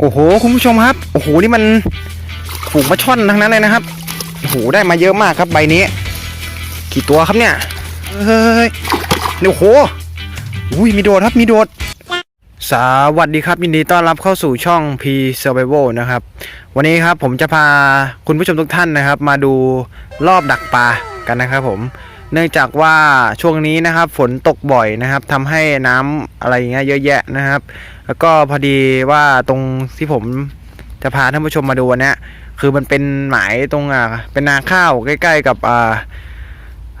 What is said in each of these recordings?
โอ้โหคุณผู้ชมครับโอ้โหนี่มันฝูงปลาช่อนทั้งนั้นเลยนะครับโอ้โหได้มาเยอะมากครับใบนี้ กี่ตัวครับเนี่ยเฮ้ยเนี่ยโอ้โหอุ้ยมีโดดครับมีโดดสวัสดีครับยินดีต้อนรับเข้าสู่ช่อง P Survival นะครับ วันนี้ครับผมจะพาคุณผู้ชมทุกท่านนะครับ มาดูรอบดักปลากันนะครับผม เนื่องจากว่าช่วงนี้นะครับฝนตกบ่อยนะครับทำให้น้ำอะไรอย่างเงี้ยเยอะแยะนะครับ แล้วก็พอดีว่าตรงที่ผมจะพาท่านผู้ชมมาดูวันเนี้ยคือมันเป็นหมายตรงอ่าเป็นนาข้าวใกล้ ๆ กับอ่า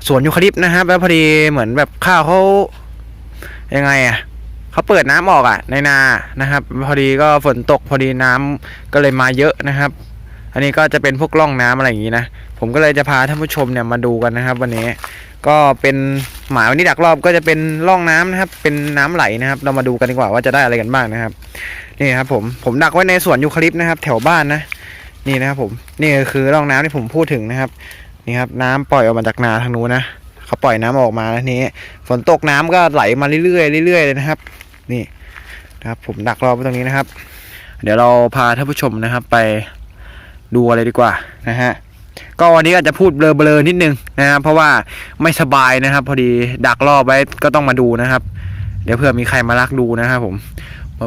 สวนยูคาลิปนะครับ แล้วพอดีเหมือนแบบข้าวเขายังไงอะเขาเปิดน้ำออกอะ ในนานะครับ พอดีก็ฝนตกพอดีน้ำก็เลยมาเยอะนะครับ อันนี้ก็จะเป็นพวกร่องน้ำอะไรอย่างนี้นะ ผมก็เลยจะพาท่านผู้ชมเนี่ยมาดูกันนะครับ วันนี้ก็เป็นหมายวันนี้ดักรอบก็จะเป็นร่องน้ำนะครับ เป็นน้ำไหลนะครับ เรามาดูกันดีกว่าว่าจะได้อะไรกันบ้างนะครับ นี่ครับผมผมดักไว้ในสวนยูคาลิปนะครับ แถวบ้านนะ นี่นะครับผมนี่คือร่องน้ำที่ผมพูดถึงนะครับ นี่ครับ น้ำปล่อยออกมาจากนาทางนู้นนะเขาปล่อยน้ำออกมาแล้วนี้ฝนตกน้ำก็ไหลมาเรื่อยๆเรื่อยๆเลยนะครับ นี่นะครับ ผมดักรอไว้ตรงนี้นะครับ เดี๋ยวเราพาท่านผู้ชมนะครับไป ดูอะไรดีกว่านะฮะก็วันนี้อาจจะพูดเบลอๆนิดนึงนะครับเพราะว่าไม่สบายนะครับ พอดีดักรอบไว้ก็ต้องมาดูนะครับ เดี๋ยวเผื่อมีใครมาลักดูนะครับผม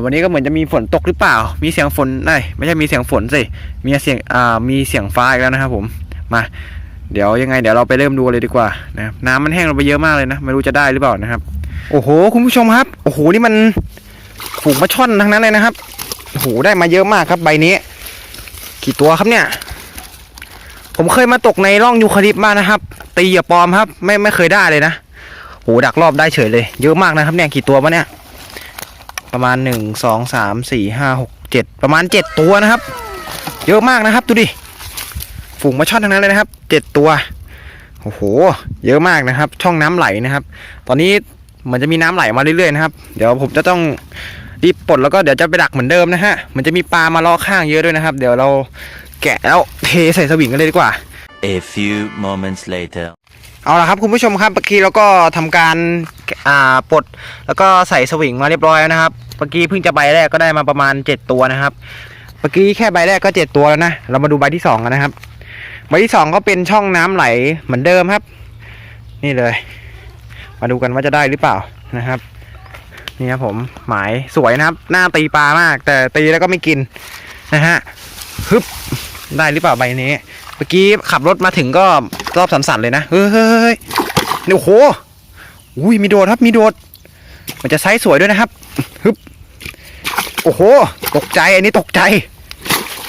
วันนี้ก็เหมือนจะมีฝนตกหรือเปล่า มีเสียงฝนไอ้ไม่ใช่มีเสียงฝนสิมีเสียงอ่ามีเสียงฟ้าอีกแล้วนะครับผมมาเดี๋ยวยังไงเดี๋ยวเราไปเริ่มดูเลยดีกว่านะครับน้ำมันแห้งลงไปเยอะมากเลยนะไม่รู้จะได้หรือเปล่านะครับ โอ้โห คุณผู้ชมครับ โอ้โหนี่มันฝูงปลาช่อนทั้งนั้นเลยนะครับโอ้โหได้มาเยอะมากครับใบนี้ กี่ตัวครับเนี่ย ผมเคยมาตกในร่องยูคาลิปมานะครับ ตีอย่าปลอมครับ ไม่ไม่เคยได้เลยนะโหดักรอบได้เฉยเลย เยอะมากนะครับเนี่ยกี่ตัววะเนี่ย ประมาณหนึ่งสองสามสี่ห้าหกเจ็ดประมาณเจ็ดตัวนะครับ เยอะมากนะครับดูดิฝูงมาช่อนทั้งนั้นเลยนะครับเจ็ดตัวโอ้โห เยอะมากนะครับ ช่องน้ำไหลนะครับ ตอนนี้เหมือนจะมีน้ำไหลมาเรื่อยๆนะครับ เดี๋ยวผมจะต้อง รีบปลดแล้วก็เดี๋ยวจะไปดักเหมือนเดิมนะฮะ มันจะมีปลามาล้อข้างเยอะด้วยนะครับ เดี๋ยวเราแกะแล้วเทใส่สวิงกันเลยดีกว่า A few moments later. เอาละครับคุณผู้ชมครับเมื่อกี้เราก็ทำการอ่าปลดแล้วก็ใส่สวิงมาเรียบร้อยแล้วนะครับเมื่อกี้เพิ่งจะใบแรกก็ได้มาประมาณ 7 ตัวนะครับ เมื่อกี้แค่ใบแรกก็ 7 ตัวแล้วนะ เรามาดูใบที่2กันนะครับ ใบที่ 2 ก็เป็นช่องน้ำไหลเหมือนเดิมครับ นี่เลย มาดูกันว่าจะได้หรือเปล่านะครับ นี่ครับผม หมายสวยนะครับ หน้าตีปลามาก แต่ตีแล้วก็ไม่กินนะฮะฮึบได้หรือเปล่าใบนี้เมื่อกี้ขับรถมาถึงก็รอบสันๆเลยนะเฮ้ยเฮ้ยเฮ้ยนี่โอ้โหอุ้ยมีโดดครับมีโดด มันจะไซส์สวยด้วยนะครับฮึบโอ้โห ตกใจอันนี้ตกใจ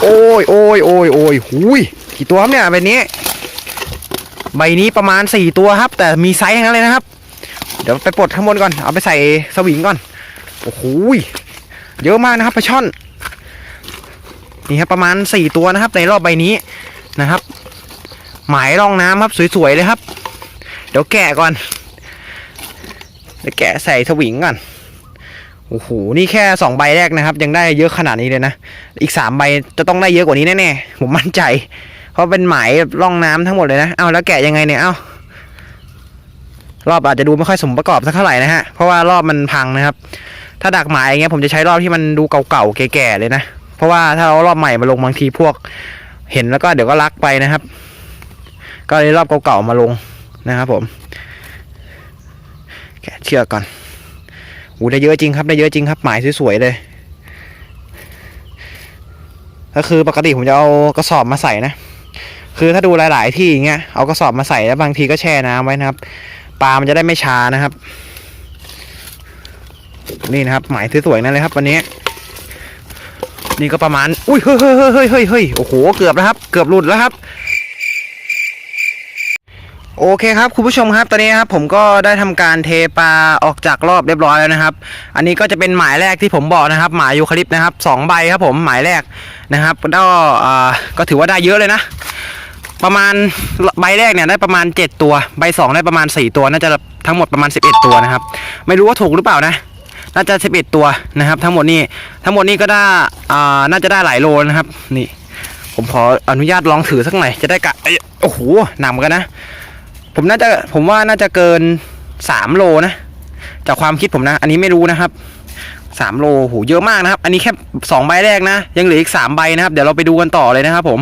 โอ้ยโอ้ยโอ้ยโอ้ยหุยกี่ตัวครับเนี่ยใบนี้ ใบนี้ประมาณสี่ตัวครับ แต่มีไซส์ทั้งนั้นเลยนะครับ ดี๋ยวไปปลดข้างบนก่อน เอาไปใส่สวิงก่อน โอ้โหเยอะมากนะครับปลาช่อน นี่ครับประมาณสี่ตัวนะครับ ในรอบใบนี้นะครับ หมายร่องน้ำครับสวยๆเลยครับ เดี๋ยวแกะก่อน เดี๋ยวแกะใส่สวิงก่อน โอ้โห นี่แค่สองใบแรกนะครับ ยังได้เยอะขนาดนี้เลยนะ อีกสามใบจะต้องได้เยอะกว่านี้แน่ๆ ผมมั่นใจ เพราะเป็นหมายร่องน้ำทั้งหมดเลยนะ เอาแล้วแกะยังไงเนี่ย เอา รอบอาจจะดูไม่ค่อยสมประกอบสักเท่าไหร่นะฮะ เพราะว่ารอบมันพังนะครับ ถ้าดักหมายอย่างเงี้ยผมจะใช้รอบที่มันดูเก่าๆแก่ๆเลยนะ เพราะว่าถ้าเอารอบใหม่มาลงบางทีพวก เห็นแล้วก็เดี๋ยวก็ลักไปนะครับ ก็เลยรอบเก่าๆมาลงนะครับผม แกะเชือกก่อนอูได้เยอะจริงครับได้เยอะจริงครับหมายสวยๆเลย ก็คือปกติผมจะเอากระสอบมาใส่นะ คือถ้าดูหลาย ๆ ที่อย่างเงี้ยเอากระสอบมาใส่แล้วบางทีก็แช่น้ำไว้นะครับ ปลามันจะได้ไม่ชานะครับ นี่นะครับหมายสวยๆนั่นเลยครับ วันนี้ นี่ก็ประมาณ อุ้ยเฮ้ยเฮ้ยเฮ้ยเฮ้ยเฮ้ยโอ้โหเกือบแล้วครับ เกือบหลุดแล้วครับโอเคครับคุณผู้ชมครับตอนนี้ครับผมก็ได้ทำการเทปลาออกจากรอบเรียบร้อยแล้วนะครับ อันนี้ก็จะเป็นหมายแรกที่ผมบอกนะครับ หมายยูคาลิปนะครับสองใบครับผมหมายแรกนะครับก็ก็ถือว่าได้เยอะเลยนะ ประมาณใบแรกเนี่ยได้ประมาณ 7 ตัว ใบสองได้ประมาณ 4 ตัว น่าจะทั้งหมดประมาณ 11 ตัวนะครับ ไม่รู้ว่าถูกหรือเปล่านะ น่าจะ 11 ตัวนะครับ ทั้งหมดนี่ทั้งหมดนี่ก็ได้อ่าน่าจะได้หลายโลนะครับ นี่ ผมขออนุญาตลองถือสักหน่อยจะได้กะโอ้โหหนักกันนะ ผมน่าจะผมว่าน่าจะเกิน 3 โลนะ จากความคิดผมนะ อันนี้ไม่รู้นะครับสามโลโหเยอะมากนะครับ อันนี้แค่สองใบแรกนะ ยังเหลืออีกสามใบนะครับ เดี๋ยวเราไปดูกันต่อเลยนะครับผม